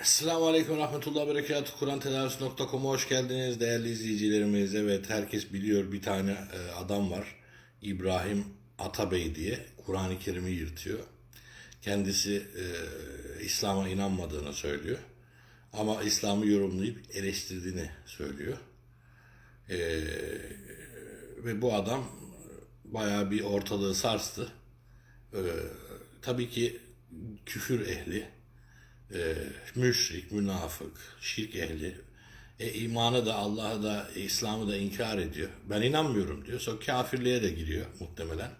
Esselamu Aleyküm Rahmetullah Berekatuhu. Kur'an Tedavisi.com'a hoş geldiniz değerli izleyicilerimiz. Evet herkes biliyor bir tane e, adam var. İbrahim Atabey diye Kur'an-ı Kerim'i yırtıyor. Kendisi e, İslam'a inanmadığını söylüyor. Ama İslam'ı yorumlayıp eleştirdiğini söylüyor. E, ve bu adam bayağı bir ortalığı sarstı. E, tabii ki küfür ehli, e, müşrik, münafık, şirk ehli, e, imanı da Allah'ı da İslam'ı da inkar ediyor. Ben inanmıyorum diyor. Sonra kafirliğe de giriyor muhtemelen.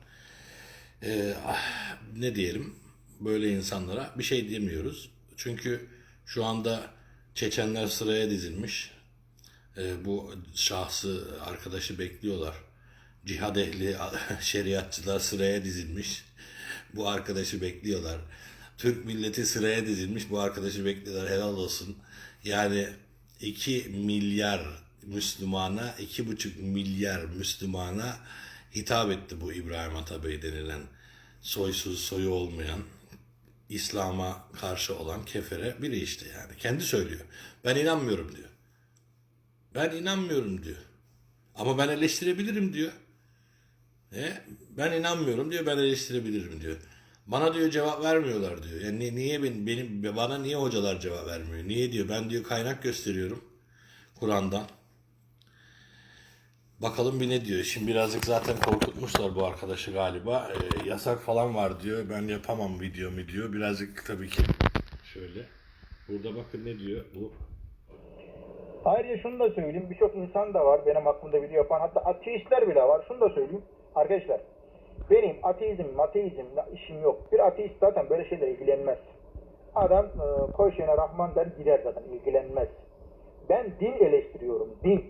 E, ah, ne diyelim böyle insanlara bir şey demiyoruz. Çünkü şu anda Çeçenler sıraya dizilmiş. E, bu şahsı arkadaşı bekliyorlar. Cihad ehli şeriatçılar sıraya dizilmiş. Bu arkadaşı bekliyorlar. Türk milleti sıraya dizilmiş. Bu arkadaşı bekliyorlar. Helal olsun. Yani 2 milyar Müslümana, 2,5 milyar Müslümana hitap etti bu İbrahim Atabey denilen soysuz, soyu olmayan, İslam'a karşı olan kefere biri işte yani. Kendi söylüyor. Ben inanmıyorum diyor. Ben inanmıyorum diyor. Ama ben eleştirebilirim diyor. E, ben inanmıyorum diyor, ben eleştirebilirim diyor. Bana diyor cevap vermiyorlar diyor. Yani ni- niye benim, benim bana niye hocalar cevap vermiyor? Niye diyor? Ben diyor kaynak gösteriyorum Kur'an'dan. Bakalım bir ne diyor. Şimdi birazcık zaten korkutmuşlar bu arkadaşı galiba. E, yasak falan var diyor. Ben yapamam video mi diyor. Birazcık tabii ki şöyle. Burada bakın ne diyor bu. Ayrıca şunu da söyleyeyim. Birçok insan da var benim aklımda video yapan. Hatta ateistler bile var. Şunu da söyleyeyim. Arkadaşlar benim ateizm, ateizmle işim yok. Bir ateist zaten böyle şeyler ilgilenmez. Adam e, şeyine Rahman der gider zaten ilgilenmez. Ben din eleştiriyorum. Din.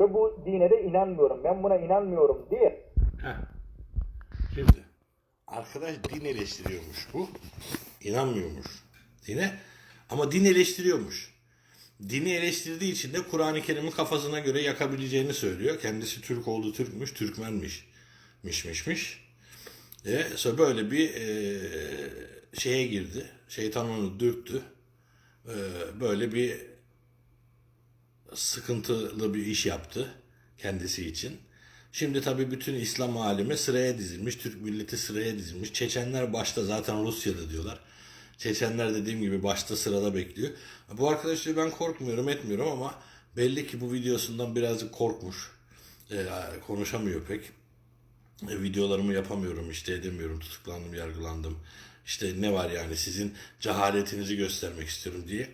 Ve bu dine de inanmıyorum. Ben buna inanmıyorum diye Heh. Şimdi arkadaş din eleştiriyormuş bu. İnanmıyormuş dine ama din eleştiriyormuş. Dini eleştirdiği için de Kur'an-ı Kerim'in kafasına göre yakabileceğini söylüyor. Kendisi Türk oldu Türkmüş, Türkmenmiş. Miş miş miş. E, sonra böyle bir e, şeye girdi. Şeytan onu dürttü. E, böyle bir sıkıntılı bir iş yaptı kendisi için. Şimdi tabii bütün İslam alemi sıraya dizilmiş. Türk milleti sıraya dizilmiş. Çeçenler başta zaten Rusya'da diyorlar. Çeçenler dediğim gibi başta sırada bekliyor. Bu arkadaş ben korkmuyorum etmiyorum ama belli ki bu videosundan birazcık korkmuş. Ee, konuşamıyor pek. E, videolarımı yapamıyorum işte edemiyorum tutuklandım yargılandım. İşte ne var yani sizin cehaletinizi göstermek istiyorum diye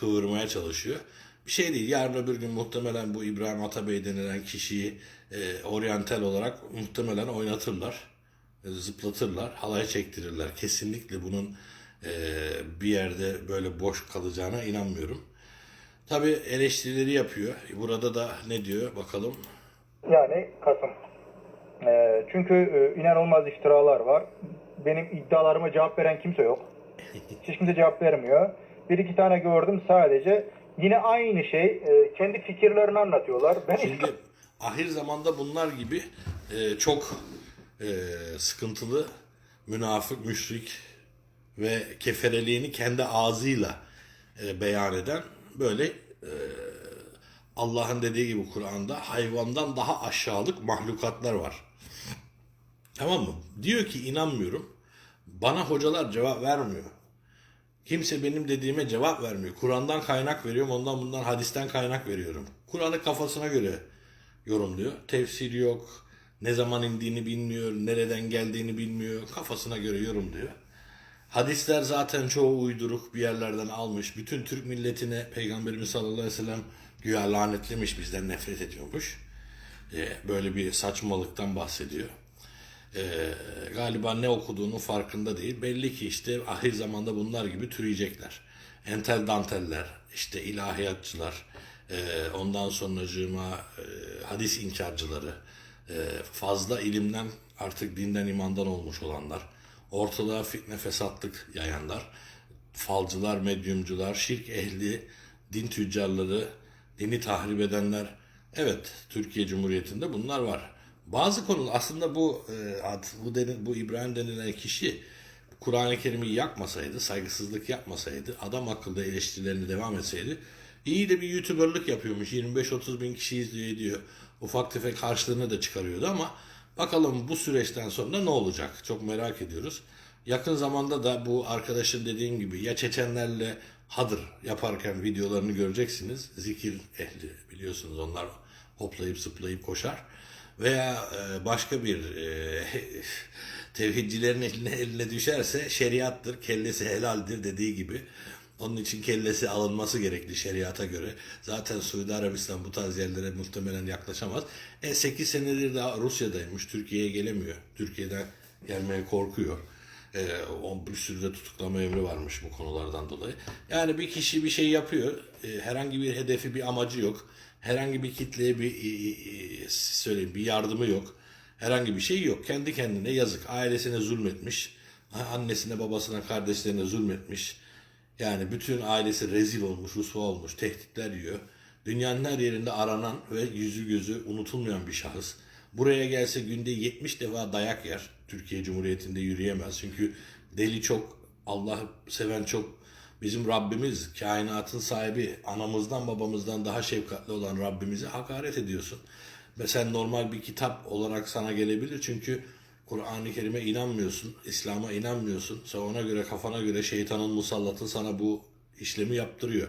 kıvırmaya çalışıyor. Bir şey değil. Yarın öbür gün muhtemelen bu İbrahim Atabey denilen kişiyi e, oryantal olarak muhtemelen oynatırlar. e, zıplatırlar. Halaya çektirirler. Kesinlikle bunun e, bir yerde böyle boş kalacağına inanmıyorum. Tabi eleştirileri yapıyor. Burada da ne diyor bakalım. Yani Kasım. Ee, çünkü e, inanılmaz iftiralar var. Benim iddialarıma cevap veren kimse yok. Hiç kimse cevap vermiyor. Bir iki tane gördüm sadece. Yine aynı şey. e, kendi fikirlerini anlatıyorlar. Ben Şimdi ahir zamanda bunlar gibi e, çok e, sıkıntılı münafık, müşrik ve kefereliğini kendi ağzıyla e, beyan eden böyle e, Allah'ın dediği gibi Kur'an'da hayvandan daha aşağılık mahlukatlar var. Tamam mı? Diyor ki inanmıyorum. Bana hocalar cevap vermiyor. Kimse benim dediğime cevap vermiyor. Kur'an'dan kaynak veriyorum, ondan bundan hadisten kaynak veriyorum. Kur'an'ı kafasına göre yorumluyor. Tefsir yok, ne zaman indiğini bilmiyor, nereden geldiğini bilmiyor. Kafasına göre yorumluyor. Hadisler zaten çoğu uyduruk bir yerlerden almış. Bütün Türk milletine Peygamberimiz sallallahu aleyhi ve sellem güya lanetlemiş, bizden nefret ediyormuş. Ee, böyle bir saçmalıktan bahsediyor. Ee, galiba ne okuduğunun farkında değil. Belli ki işte ahir zamanda bunlar gibi türeyecekler. Entel danteller, işte ilahiyatçılar, e, ondan sonracığıma e, hadis inkarcıları, e, fazla ilimden artık dinden imandan olmuş olanlar, ortalığa fitne fesatlık yayanlar, falcılar, medyumcular, şirk ehli, din tüccarları, dini tahrip edenler. Evet, Türkiye Cumhuriyeti'nde bunlar var. Bazı konu aslında bu e, bu deni- bu İbrahim denilen kişi Kur'an-ı Kerim'i yakmasaydı, saygısızlık yapmasaydı, adam akıllı eleştirilerini devam etseydi iyi de bir YouTuber'lık yapıyormuş. 25-30 bin kişi izliyor ediyor. Ufak tefek harçlığını da çıkarıyordu ama bakalım bu süreçten sonra ne olacak? Çok merak ediyoruz. Yakın zamanda da bu arkadaşın dediğim gibi ya Çeçenlerle Hadır yaparken videolarını göreceksiniz. Zikir ehli biliyorsunuz onlar hoplayıp zıplayıp koşar. Veya e, başka bir e, tevhidcilerin eline, eline düşerse şeriattır, kellesi helaldir dediği gibi. Onun için kellesi alınması gerekli şeriata göre. Zaten Suudi Arabistan bu tarz yerlere muhtemelen yaklaşamaz. E 8 senedir daha Rusya'daymış. Türkiye'ye gelemiyor. Türkiye'den gelmeye korkuyor. E, o bir sürü de tutuklama emri varmış bu konulardan dolayı. Yani bir kişi bir şey yapıyor. E, herhangi bir hedefi, bir amacı yok. Herhangi bir kitleye bir e, e, söyleyeyim bir yardımı yok. Herhangi bir şey yok. Kendi kendine yazık. Ailesine zulmetmiş. Annesine, babasına, kardeşlerine zulmetmiş. Yani bütün ailesi rezil olmuş, rusva olmuş, tehditler yiyor. Dünyanın her yerinde aranan ve yüzü gözü unutulmayan bir şahıs. Buraya gelse günde 70 defa dayak yer. Türkiye Cumhuriyeti'nde yürüyemez. Çünkü deli çok, Allah seven çok. Bizim Rabbimiz, kainatın sahibi, anamızdan babamızdan daha şefkatli olan Rabbimize hakaret ediyorsun. Ve sen normal bir kitap olarak sana gelebilir. Çünkü Kur'an-ı Kerim'e inanmıyorsun, İslam'a inanmıyorsun. Sen ona göre kafana göre şeytanın musallatı sana bu işlemi yaptırıyor.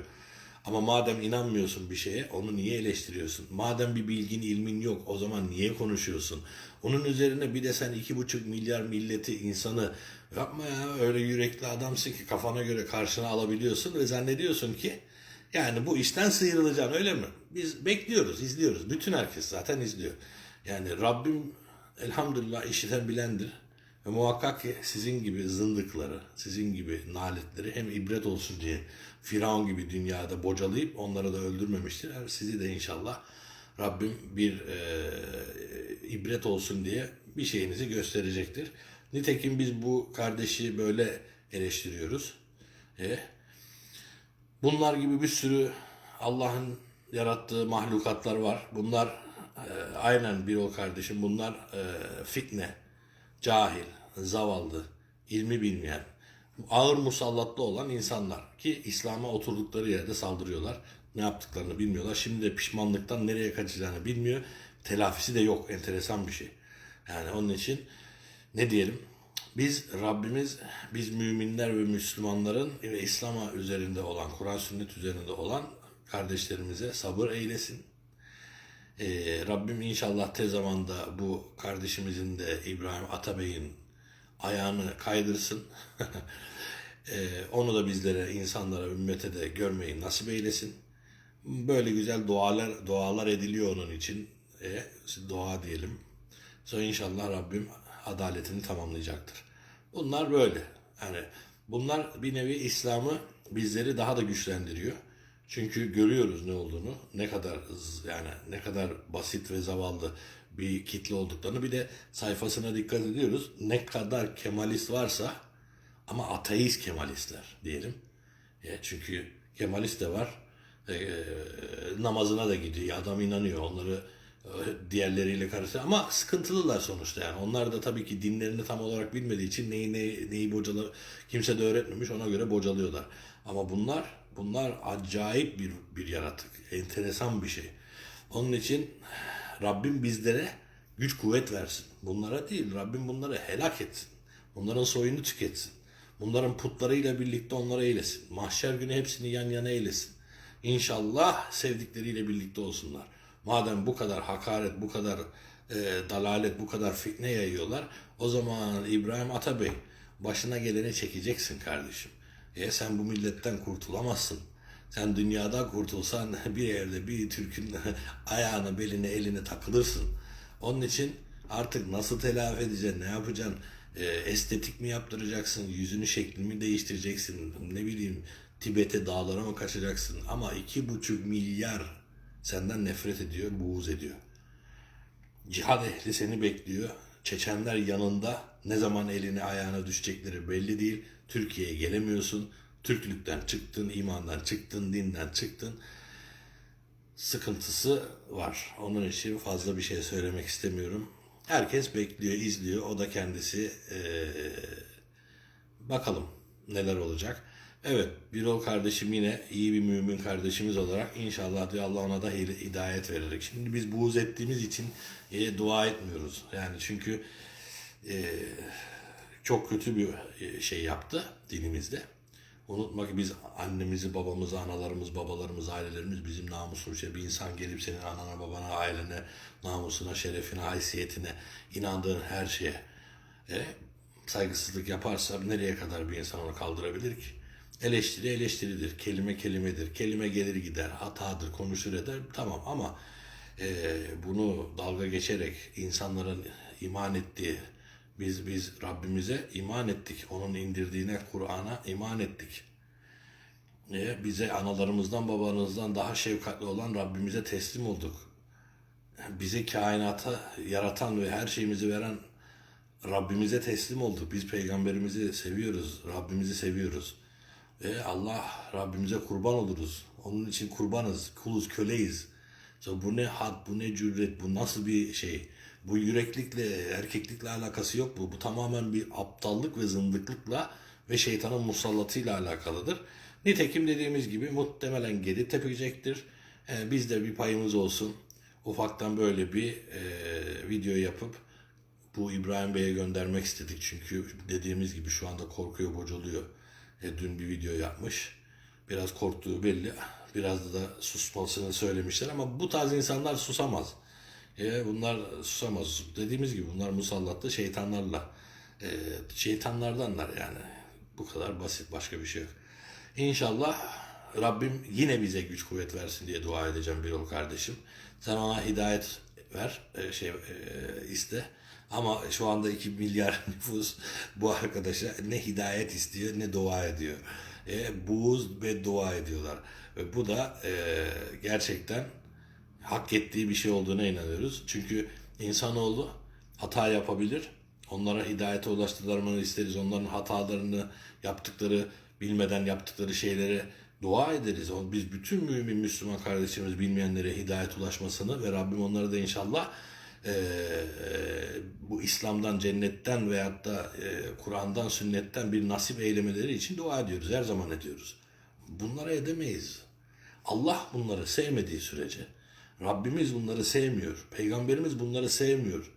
Ama madem inanmıyorsun bir şeye onu niye eleştiriyorsun? Madem bir bilgin ilmin yok o zaman niye konuşuyorsun? Onun üzerine bir de sen iki buçuk milyar milleti insanı yapma ya öyle yürekli adamsın ki kafana göre karşına alabiliyorsun ve zannediyorsun ki yani bu işten sıyrılacaksın öyle mi? Biz bekliyoruz, izliyoruz. Bütün herkes zaten izliyor. Yani Rabbim elhamdülillah işiten bilendir. Ve muhakkak ki sizin gibi zındıkları, sizin gibi naletleri hem ibret olsun diye Firavun gibi dünyada bocalayıp onları da öldürmemiştir. Yani sizi de inşallah Rabbim bir e, ibret olsun diye bir şeyinizi gösterecektir. Nitekim biz bu kardeşi böyle eleştiriyoruz. E, bunlar gibi bir sürü Allah'ın yarattığı mahlukatlar var. Bunlar e, aynen bir o kardeşim bunlar e, fitne, cahil, zavallı, ilmi bilmeyen, ağır musallatlı olan insanlar ki İslam'a oturdukları yerde saldırıyorlar. Ne yaptıklarını bilmiyorlar. Şimdi de pişmanlıktan nereye kaçacağını bilmiyor. Telafisi de yok. Enteresan bir şey. Yani onun için ne diyelim? Biz Rabbimiz, biz müminler ve Müslümanların ve İslam'a üzerinde olan, Kur'an sünnet üzerinde olan kardeşlerimize sabır eylesin. Ee, Rabbim inşallah tez zamanda bu kardeşimizin de İbrahim Atabey'in ayağını kaydırsın. Ee, onu da bizlere, insanlara, ümmete de görmeyi nasip eylesin. Böyle güzel dualar dualar ediliyor onun için. E, dua diyelim. Sonra inşallah Rabbim adaletini tamamlayacaktır. Bunlar böyle. Yani bunlar bir nevi İslam'ı bizleri daha da güçlendiriyor. Çünkü görüyoruz ne olduğunu, ne kadar yani ne kadar basit ve zavallı bir kitle olduklarını. Bir de sayfasına dikkat ediyoruz. Ne kadar kemalist varsa ama ateist kemalistler diyelim. E, çünkü kemalist de var. E, e, namazına da gidiyor. Adam inanıyor. Onları e, diğerleriyle karıştırıyor. Ama sıkıntılılar sonuçta yani. Onlar da tabii ki dinlerini tam olarak bilmediği için neyi neyi, neyi bocalı kimse de öğretmemiş. Ona göre bocalıyorlar. Ama bunlar bunlar acayip bir bir yaratık. Enteresan bir şey. Onun için Rabbim bizlere güç kuvvet versin. Bunlara değil. Rabbim bunları helak etsin. Bunların soyunu tüketsin. Bunların putlarıyla birlikte onları eylesin. Mahşer günü hepsini yan yana eylesin. İnşallah sevdikleriyle birlikte olsunlar. Madem bu kadar hakaret, bu kadar e, dalalet, bu kadar fitne yayıyorlar, o zaman İbrahim Atabey başına geleni çekeceksin kardeşim. E sen bu milletten kurtulamazsın. Sen dünyada kurtulsan bir yerde bir Türk'ün ayağına, beline, eline takılırsın. Onun için artık nasıl telafi edeceksin, ne yapacaksın? E, estetik mi yaptıracaksın, yüzünü şeklini mi değiştireceksin, ne bileyim Tibet'e dağlara mı kaçacaksın? Ama iki buçuk milyar senden nefret ediyor, buğz ediyor. Cihad ehli seni bekliyor. Çeçenler yanında ne zaman eline ayağına düşecekleri belli değil. Türkiye'ye gelemiyorsun. Türklükten çıktın, imandan çıktın, dinden çıktın. Sıkıntısı var. Onun için fazla bir şey söylemek istemiyorum. Herkes bekliyor, izliyor. O da kendisi eee, bakalım neler olacak. Evet Birol kardeşim yine iyi bir mümin kardeşimiz olarak inşallah diyor Allah ona da hidayet verecek. Şimdi biz buğz ettiğimiz için e, dua etmiyoruz. Yani çünkü e, çok kötü bir e, şey yaptı dinimizde. Unutma ki biz annemizi, babamızı, analarımız, babalarımız, ailelerimiz bizim namusumuz. Bir insan gelip senin anana, babana, ailene, namusuna, şerefine, haysiyetine, inandığın her şeye e, saygısızlık yaparsa nereye kadar bir insan onu kaldırabilir ki? Eleştiri eleştiridir, kelime kelimedir, kelime gelir gider, hatadır, konuşur eder, tamam ama e, bunu dalga geçerek insanların iman ettiği, biz biz Rabbimize iman ettik, onun indirdiğine, Kur'an'a iman ettik. E, bize analarımızdan, babalarımızdan daha şefkatli olan Rabbimize teslim olduk. Bize kainata yaratan ve her şeyimizi veren Rabbimize teslim olduk. Biz peygamberimizi seviyoruz, Rabbimizi seviyoruz. Ve Allah Rabbimize kurban oluruz. Onun için kurbanız, kuluz, köleyiz. So, bu ne had, bu ne cüret, bu nasıl bir şey? Bu yüreklikle, erkeklikle alakası yok bu. Bu tamamen bir aptallık ve zındıklıkla ve şeytanın musallatıyla alakalıdır. Nitekim dediğimiz gibi muhtemelen geri tepecektir. Ee, biz de bir payımız olsun. Ufaktan böyle bir e, video yapıp bu İbrahim Bey'e göndermek istedik. Çünkü dediğimiz gibi şu anda korkuyor, bocalıyor. E, dün bir video yapmış. Biraz korktuğu belli. Biraz da susmasını söylemişler ama bu tarz insanlar susamaz. E, bunlar susamaz. Dediğimiz gibi bunlar musallatlı şeytanlarla. E, şeytanlardanlar yani. Bu kadar basit başka bir şey yok. İnşallah Rabbim yine bize güç kuvvet versin diye dua edeceğim bir yol kardeşim. Sen ona hidayet ver, e, şey e, iste. Ama şu anda 2 milyar nüfus bu arkadaşa ne hidayet istiyor ne dua ediyor. E, buğuz ve dua ediyorlar. Ve bu da e, gerçekten hak ettiği bir şey olduğuna inanıyoruz. Çünkü insanoğlu hata yapabilir. Onlara hidayete ulaştırmalarını isteriz. Onların hatalarını yaptıkları, bilmeden yaptıkları şeylere dua ederiz. Biz bütün mümin Müslüman kardeşlerimiz bilmeyenlere hidayet ulaşmasını ve Rabbim onları da inşallah e, bu İslam'dan, cennetten veyahut da e, Kur'an'dan, sünnetten bir nasip eylemeleri için dua ediyoruz. Her zaman ediyoruz. Bunlara edemeyiz. Allah bunları sevmediği sürece, Rabbimiz bunları sevmiyor, Peygamberimiz bunları sevmiyor.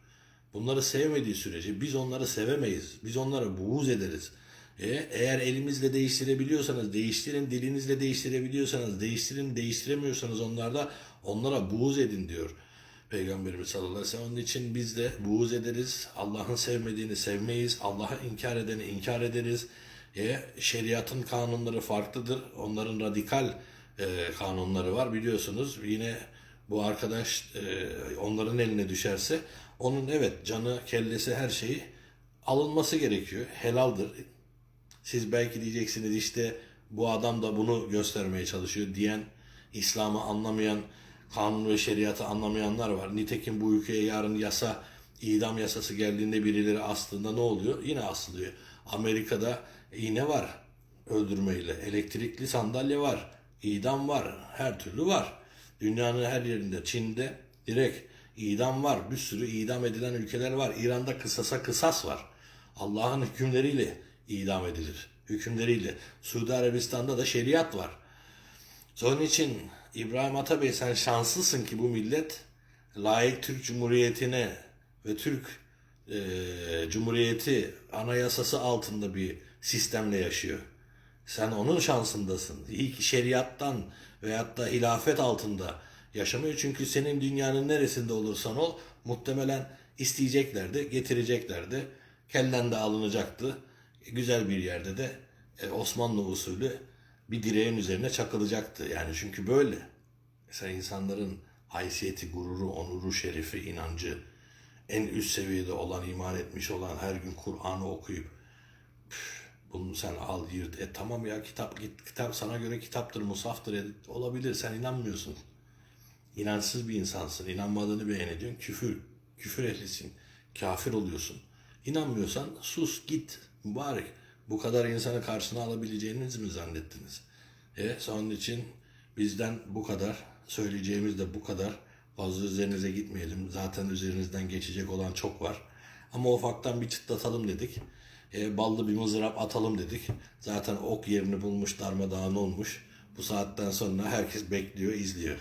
Bunları sevmediği sürece biz onları sevemeyiz. Biz onlara buğuz ederiz. E, eğer elimizle değiştirebiliyorsanız değiştirin, dilinizle değiştirebiliyorsanız değiştirin, değiştiremiyorsanız onlarda onlara buğuz edin diyor. Peygamberimiz sallallahu aleyhi ve sellem. Onun için biz de buğuz ederiz. Allah'ın sevmediğini sevmeyiz. Allah'ı inkar edeni inkar ederiz. E, şeriatın kanunları farklıdır. Onların radikal e, kanunları var biliyorsunuz. Yine bu arkadaş e, onların eline düşerse onun evet canı, kellesi her şeyi alınması gerekiyor. Helaldir. Siz belki diyeceksiniz işte bu adam da bunu göstermeye çalışıyor diyen, İslam'ı anlamayan, kanun ve şeriatı anlamayanlar var. Nitekim bu ülkeye yarın yasa, idam yasası geldiğinde birileri astığında ne oluyor? Yine asılıyor. Amerika'da iğne var öldürmeyle, elektrikli sandalye var, idam var, her türlü var. Dünyanın her yerinde, Çin'de direkt idam var. Bir sürü idam edilen ülkeler var. İran'da kısasa kısas var. Allah'ın hükümleriyle idam edilir. Hükümleriyle. Suudi Arabistan'da da şeriat var. Onun için İbrahim Atabey sen şanslısın ki bu millet layık Türk Cumhuriyeti'ne ve Türk e, Cumhuriyeti anayasası altında bir sistemle yaşıyor. Sen onun şansındasın. İyi ki şeriattan veyahut da hilafet altında yaşamıyor. Çünkü senin dünyanın neresinde olursan ol muhtemelen isteyeceklerdi, getireceklerdi. Kellen de alınacaktı. Güzel bir yerde de e, Osmanlı usulü bir direğin üzerine çakılacaktı. Yani çünkü böyle. Mesela insanların haysiyeti, gururu, onuru, şerefi, inancı en üst seviyede olan, iman etmiş olan, her gün Kur'an'ı okuyup "Üf, bunu sen al yırt. E tamam ya kitap git kitap sana göre kitaptır, musaftır e, olabilir. Sen inanmıyorsun. İnançsız bir insansın. İnanmadığını beyan ediyorsun. Küfür. Küfür ehlisin. Kafir oluyorsun. İnanmıyorsan sus git. Mübarek. Bu kadar insanı karşına alabileceğinizi mi zannettiniz? E, onun için bizden bu kadar. Söyleyeceğimiz de bu kadar. Fazla üzerinize gitmeyelim. Zaten üzerinizden geçecek olan çok var. Ama ufaktan bir çıtlatalım dedik. E, ballı bir mızrap atalım dedik. Zaten ok yerini bulmuş, darmadağın olmuş. Bu saatten sonra herkes bekliyor, izliyor.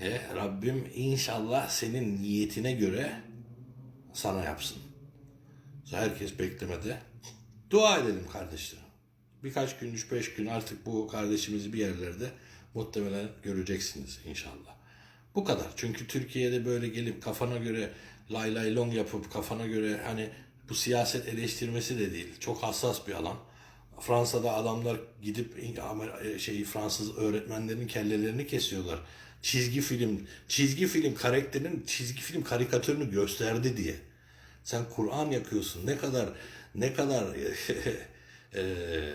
E, Rabbim inşallah senin niyetine göre sana yapsın. Herkes beklemede. Dua edelim kardeşlerim. Birkaç gün, üç beş gün artık bu kardeşimizi bir yerlerde muhtemelen göreceksiniz inşallah. Bu kadar. Çünkü Türkiye'de böyle gelip kafana göre lay lay long yapıp kafana göre hani bu siyaset eleştirmesi de değil. Çok hassas bir alan. Fransa'da adamlar gidip Amer- şey Fransız öğretmenlerin kellelerini kesiyorlar. Çizgi film, çizgi film karakterinin çizgi film karikatürünü gösterdi diye. Sen Kur'an yakıyorsun. Ne kadar ne kadar eee,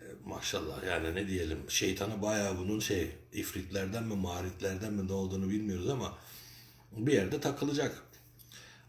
maşallah yani ne diyelim şeytana bayağı bunun şey ifritlerden mi maritlerden mi ne olduğunu bilmiyoruz ama bir yerde takılacak.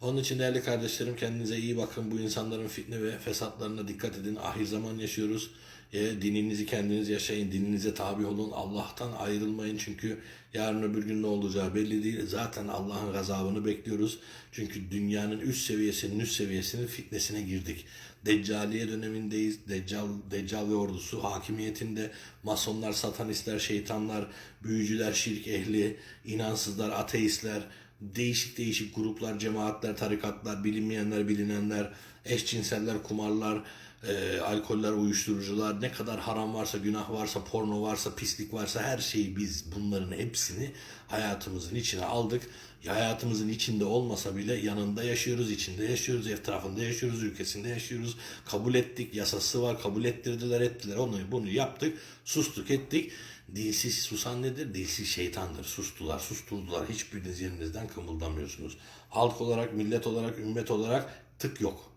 Onun için değerli kardeşlerim kendinize iyi bakın. Bu insanların fitne ve fesatlarına dikkat edin. Ahir zaman yaşıyoruz. E, dininizi kendiniz yaşayın. Dininize tabi olun. Allah'tan ayrılmayın. Çünkü yarın öbür gün ne olacağı belli değil. Zaten Allah'ın gazabını bekliyoruz. Çünkü dünyanın üst seviyesinin üst seviyesinin fitnesine girdik. Deccaliye dönemindeyiz. Deccal, Deccal ve ordusu hakimiyetinde masonlar, satanistler, şeytanlar, büyücüler, şirk ehli, inansızlar, ateistler, değişik değişik gruplar, cemaatler, tarikatlar, bilinmeyenler, bilinenler, eşcinseller, kumarlar, e, alkoller, uyuşturucular, ne kadar haram varsa, günah varsa, porno varsa, pislik varsa her şeyi biz bunların hepsini hayatımızın içine aldık. Hayatımızın içinde olmasa bile yanında yaşıyoruz, içinde yaşıyoruz, etrafında yaşıyoruz, ülkesinde yaşıyoruz. Kabul ettik, yasası var, kabul ettirdiler, ettiler. Onu bunu yaptık, sustuk, ettik. Dilsiz susan nedir? Dilsiz şeytandır. Sustular, susturdular. Hiçbiriniz yerinizden kımıldamıyorsunuz. Halk olarak, millet olarak, ümmet olarak tık yok.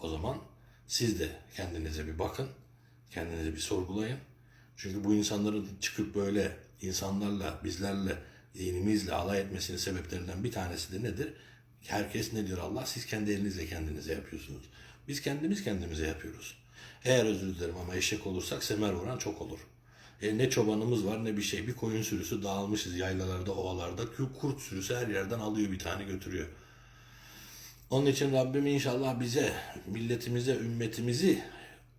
O zaman siz de kendinize bir bakın. Kendinize bir sorgulayın. Çünkü bu insanların çıkıp böyle insanlarla, bizlerle, dinimizle alay etmesinin sebeplerinden bir tanesi de nedir? Herkes ne diyor Allah? Siz kendi elinizle kendinize yapıyorsunuz. Biz kendimiz kendimize yapıyoruz. Eğer özür dilerim ama eşek olursak semer vuran çok olur. E, ne çobanımız var ne bir şey. Bir koyun sürüsü dağılmışız yaylalarda, ovalarda. Kurt sürüsü her yerden alıyor bir tane götürüyor. Onun için Rabbim inşallah bize, milletimize, ümmetimizi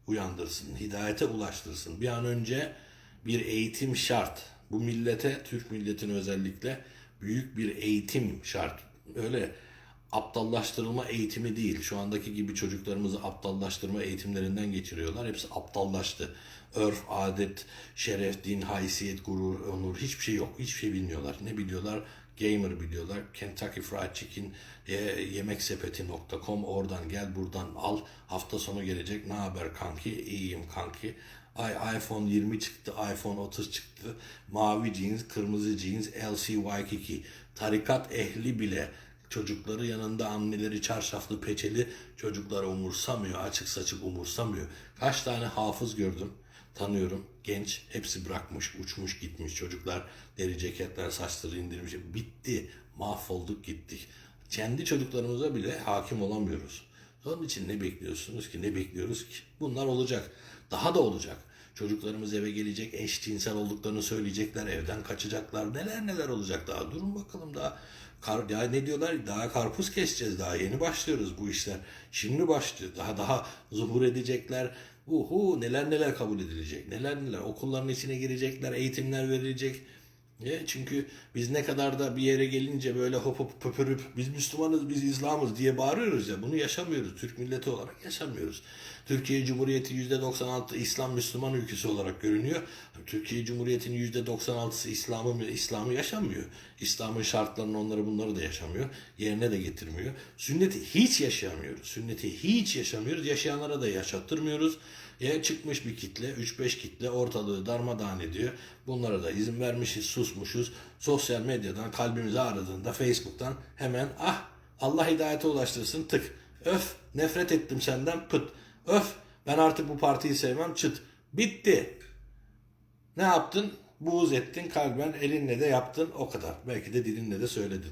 uyandırsın, hidayete ulaştırsın. Bir an önce bir eğitim şart. Bu millete, Türk milletine özellikle büyük bir eğitim şart. Öyle aptallaştırılma eğitimi değil. Şu andaki gibi çocuklarımızı aptallaştırma eğitimlerinden geçiriyorlar. Hepsi aptallaştı. Örf, adet, şeref, din, haysiyet, gurur, onur hiçbir şey yok. Hiçbir şey bilmiyorlar. Ne biliyorlar? Gamer biliyorlar. Kentucky Fried Chicken, e, yemeksepeti.com oradan gel buradan al. Hafta sonu gelecek. Ne haber kanki? İyiyim kanki. Ay iPhone 20 çıktı, iPhone 30 çıktı. Mavi jeans, kırmızı jeans, LC Waikiki. Tarikat ehli bile çocukları yanında anneleri çarşaflı peçeli çocukları umursamıyor. Açık saçık umursamıyor. Kaç tane hafız gördüm tanıyorum. Genç hepsi bırakmış, uçmuş gitmiş. Çocuklar deri ceketler, saçları indirmiş. Bitti. Mahvolduk gittik. Kendi çocuklarımıza bile hakim olamıyoruz. Onun için ne bekliyorsunuz ki? Ne bekliyoruz ki? Bunlar olacak. Daha da olacak. Çocuklarımız eve gelecek, eşcinsel olduklarını söyleyecekler, evden kaçacaklar. Neler neler olacak daha. Durun bakalım daha. Kar, ya ne diyorlar? Daha karpuz keseceğiz. Daha yeni başlıyoruz bu işler. Şimdi başlıyor. Daha daha zuhur edecekler. Uhu neler neler kabul edilecek. Neler neler. Okulların içine girecekler. Eğitimler verilecek. Ya çünkü biz ne kadar da bir yere gelince böyle hop hop pöpürüp biz Müslümanız, biz İslam'ız diye bağırıyoruz ya. Bunu yaşamıyoruz. Türk milleti olarak yaşamıyoruz. Türkiye Cumhuriyeti %96 İslam Müslüman ülkesi olarak görünüyor. Türkiye Cumhuriyeti'nin %96'sı İslam'ı İslam'ı yaşamıyor. İslam'ın şartlarını onları bunları da yaşamıyor. Yerine de getirmiyor. Sünneti hiç yaşayamıyoruz. Sünneti hiç yaşamıyoruz. Yaşayanlara da yaşattırmıyoruz. Ya çıkmış bir kitle, 3-5 kitle ortalığı darmadağın ediyor. Bunlara da izin vermişiz, susmuşuz. Sosyal medyadan kalbimizi ağrıdığında Facebook'tan hemen ah Allah hidayete ulaştırsın tık. Öf nefret ettim senden pıt. Öf ben artık bu partiyi sevmem çıt. Bitti. Ne yaptın? Buğz ettin kalben elinle de yaptın o kadar. Belki de dilinle de söyledin.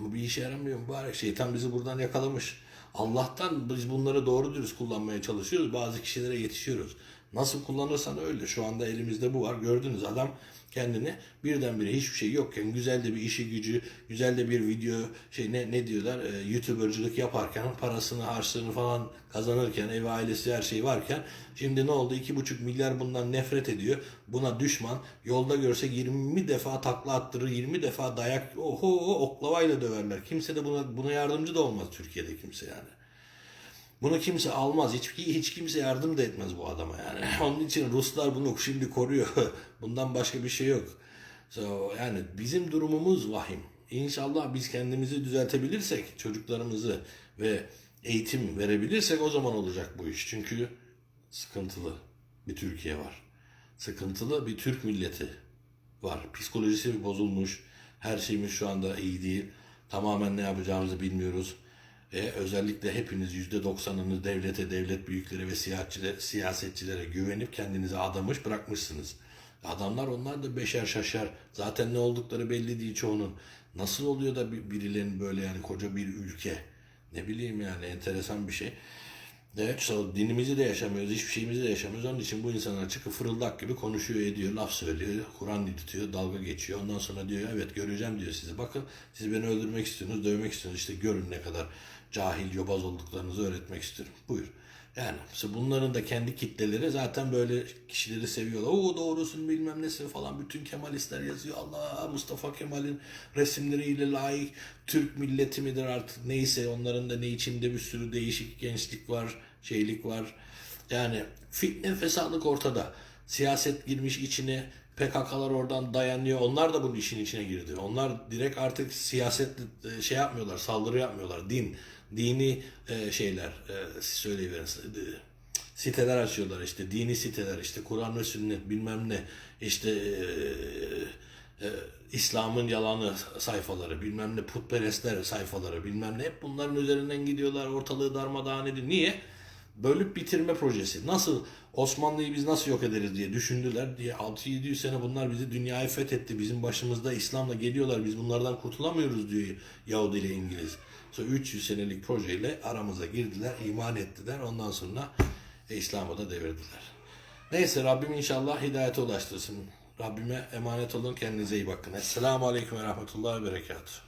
Ama bir işe yaramıyor mübarek. Şeytan bizi buradan yakalamış. Allah'tan biz bunları doğru dürüst kullanmaya çalışıyoruz. Bazı kişilere yetişiyoruz. Nasıl kullanırsan öyle. Şu anda elimizde bu var. Gördünüz adam kendini birdenbire hiçbir şey yokken güzel de bir işi gücü, güzel de bir video şey ne ne diyorlar e, YouTuber'cılık yaparken parasını harçlığını falan kazanırken evi ailesi her şey varken şimdi ne oldu? 2,5 milyar bundan nefret ediyor. Buna düşman. Yolda görse 20 defa takla attırır, 20 defa dayak oho oklavayla döverler. Kimse de buna buna yardımcı da olmaz Türkiye'de kimse yani. Bunu kimse almaz. Hiç, hiç kimse yardım da etmez bu adama yani. Onun için Ruslar bunu şimdi koruyor. Bundan başka bir şey yok. So, yani bizim durumumuz vahim. İnşallah biz kendimizi düzeltebilirsek, çocuklarımızı ve eğitim verebilirsek o zaman olacak bu iş. Çünkü sıkıntılı bir Türkiye var. Sıkıntılı bir Türk milleti var. Psikolojisi bozulmuş. Her şeyimiz şu anda iyi değil. Tamamen ne yapacağımızı bilmiyoruz. E, özellikle hepiniz %90'ınız devlete, devlet büyükleri ve siyasetçilere, güvenip kendinizi adamış bırakmışsınız. Adamlar onlar da beşer şaşar. Zaten ne oldukları belli değil çoğunun. Nasıl oluyor da bir- birilerinin böyle yani koca bir ülke. Ne bileyim yani enteresan bir şey. Evet, dinimizi de yaşamıyoruz, hiçbir şeyimizi de yaşamıyoruz. Onun için bu insanlar çıkıp fırıldak gibi konuşuyor, ediyor, laf söylüyor, Kur'an tutuyor, dalga geçiyor. Ondan sonra diyor, evet göreceğim diyor sizi. Bakın siz beni öldürmek istiyorsunuz, dövmek istiyorsunuz. İşte görün ne kadar cahil, yobaz olduklarınızı öğretmek istiyorum. Buyur. Yani işte bunların da kendi kitleleri zaten böyle kişileri seviyorlar. Oo doğrusun bilmem nesin falan. Bütün Kemalistler yazıyor. Allah Mustafa Kemal'in resimleriyle layık Türk milleti midir artık neyse onların da ne içinde bir sürü değişik gençlik var, şeylik var. Yani fitne fesadık ortada. Siyaset girmiş içine. PKK'lar oradan dayanıyor. Onlar da bunun işin içine girdi. Onlar direkt artık siyaset e, şey yapmıyorlar, saldırı yapmıyorlar. Din, dini e, şeyler, e, söyleyiverin. Siteler açıyorlar işte, dini siteler işte, Kur'an ve sünnet bilmem ne. işte e, e, İslam'ın yalanı sayfaları, bilmem ne putperestler sayfaları, bilmem ne. Hep bunların üzerinden gidiyorlar, ortalığı darmadağın ediyor. Niye? bölüp bitirme projesi. Nasıl Osmanlı'yı biz nasıl yok ederiz diye düşündüler. Diye 6-700 sene bunlar bizi dünyayı fethetti. Bizim başımızda İslam'la geliyorlar. Biz bunlardan kurtulamıyoruz diyor Yahudi ile İngiliz. Sonra 300 senelik projeyle aramıza girdiler, iman ettiler. Ondan sonra e, İslam'ı da devirdiler. Neyse Rabbim inşallah hidayete ulaştırsın. Rabbime emanet olun. Kendinize iyi bakın. Esselamu Aleyküm ve Rahmetullahi ve Berekatuhu.